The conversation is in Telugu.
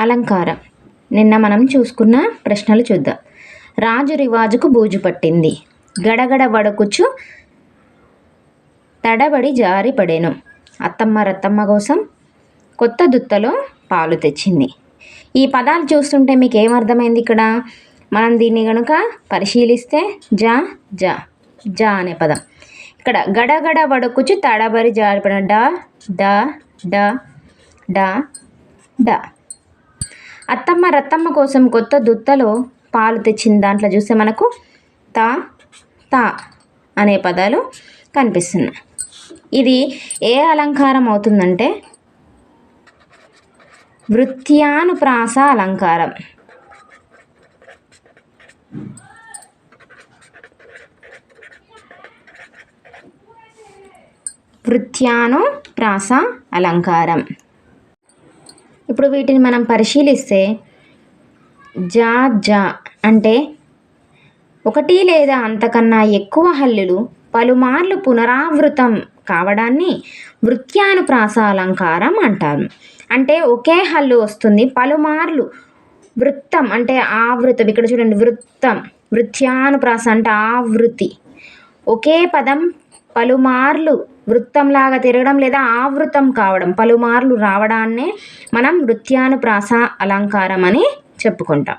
అలంకారం. నిన్న మనం చూసుకున్న ప్రశ్నలు చూద్దాం. రాజు రివాజుకు బూజు పట్టింది. గడగడ వడకుచు తడబడి జారి పడేను. అత్తమ్మ రత్తమ్మ కోసం కొత్త దుత్తలో పాలు తెచ్చింది. ఈ పదాలు చూస్తుంటే మీకు ఏమర్థమైంది ఇక్కడ? మనం దీన్ని కనుక పరిశీలిస్తే జా జా జా అనే పదం. ఇక్కడ గడగడ వడకుచు తడబడి జారిపడిన డా డా డా డా డా. అత్తమ్మ రత్తమ్మ కోసం కొత్త దుత్తలో పాలు తెచ్చిన దాంట్లో చూస్తే మనకు తా తా అనే పదాలు కనిపిస్తున్నాయి. ఇది ఏ అలంకారం అవుతుందంటే వృత్యానుప్రాస అలంకారం. వృత్యానుప్రాస అలంకారం. ఇప్పుడు వీటిని మనం పరిశీలిస్తే జా జా అంటే ఒకటి లేదా అంతకన్నా ఎక్కువ హల్లులు పలుమార్లు పునరావృతం కావడాన్ని వృత్యానుప్రాస అలంకారం అంటారు. అంటే ఒకే హల్లు వస్తుంది పలుమార్లు వృత్తం అంటే ఆవృతం. ఇక్కడ చూడండి వృత్తం వృత్యానుప్రాస అంటే ఆవృతి ఒకే పదం పలుమార్లు వృత్తంలాగా తిరగడం లేదా ఆవృతం కావడం పలుమార్లు రావడాన్నే మనం నృత్యానుప్రాస అలంకారం అని చెప్పుకుంటాం.